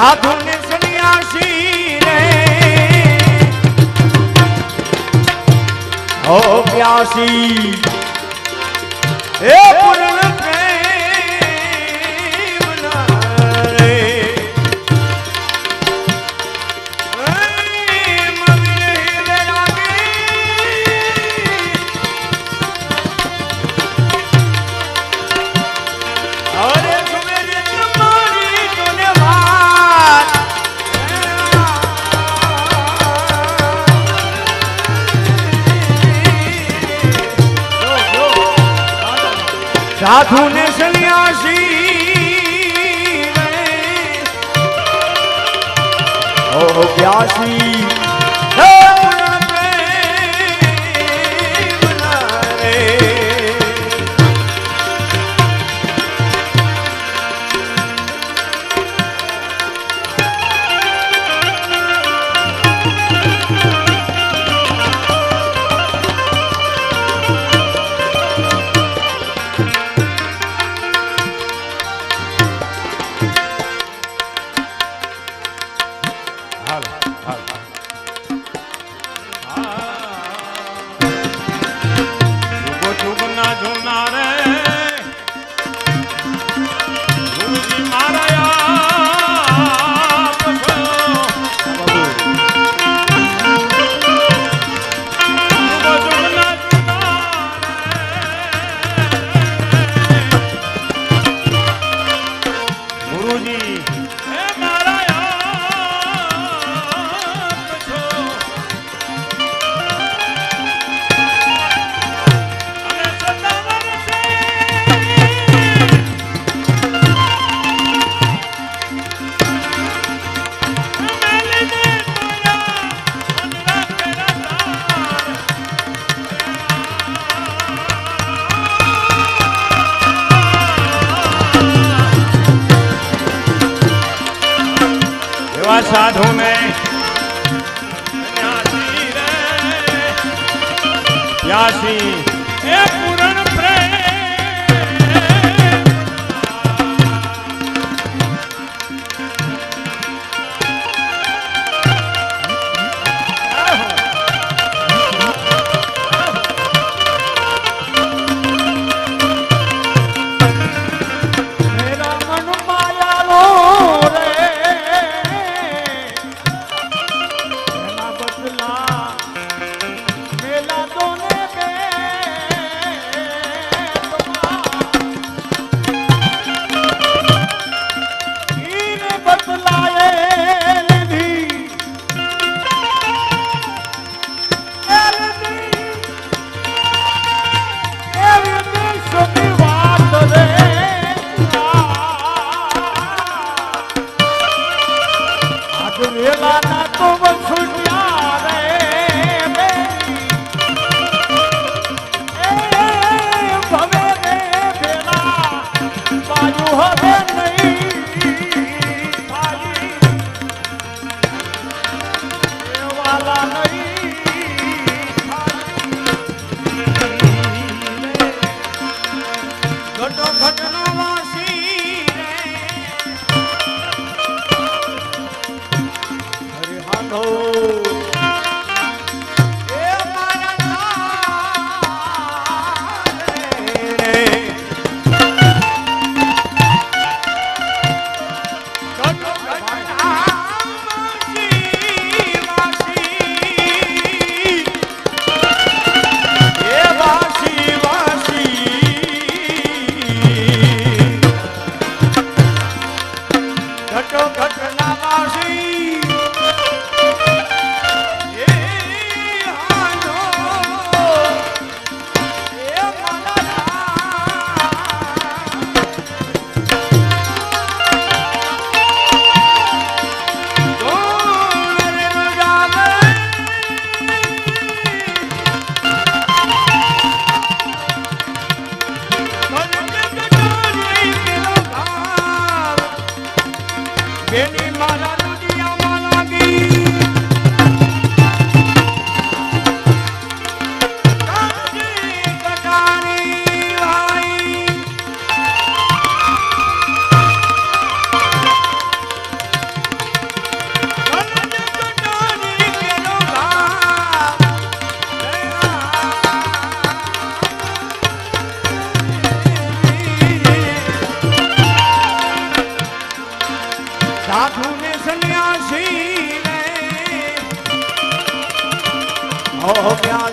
સાધુ ને સન્યાસી રે. હો પ્યાસી. એ પુરે સાધુ ને સન્યાસી ઓ પ્યાસી Tony. સાધુને પ્યાસી એ પૂર્ણ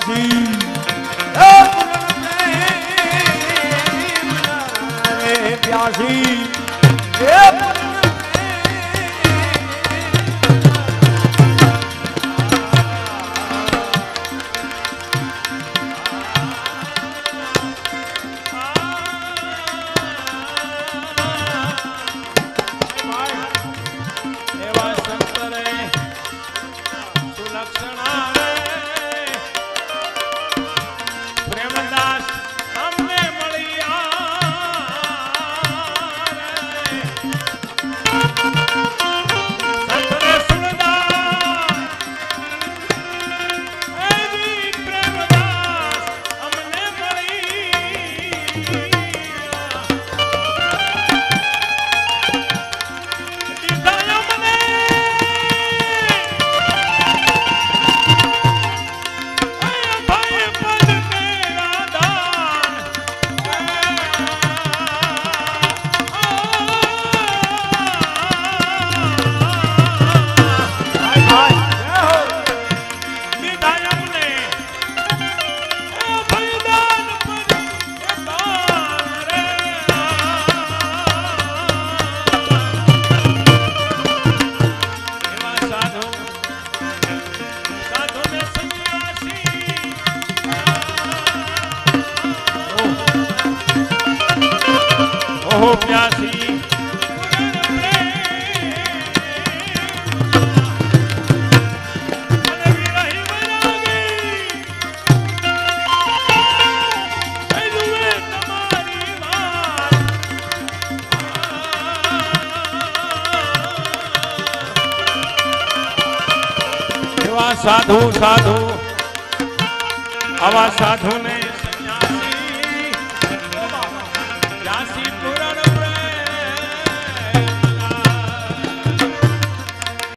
પ્યાસી. પ્યાસી. પ્યાસી સાધુ સાધુ આવા સાધુને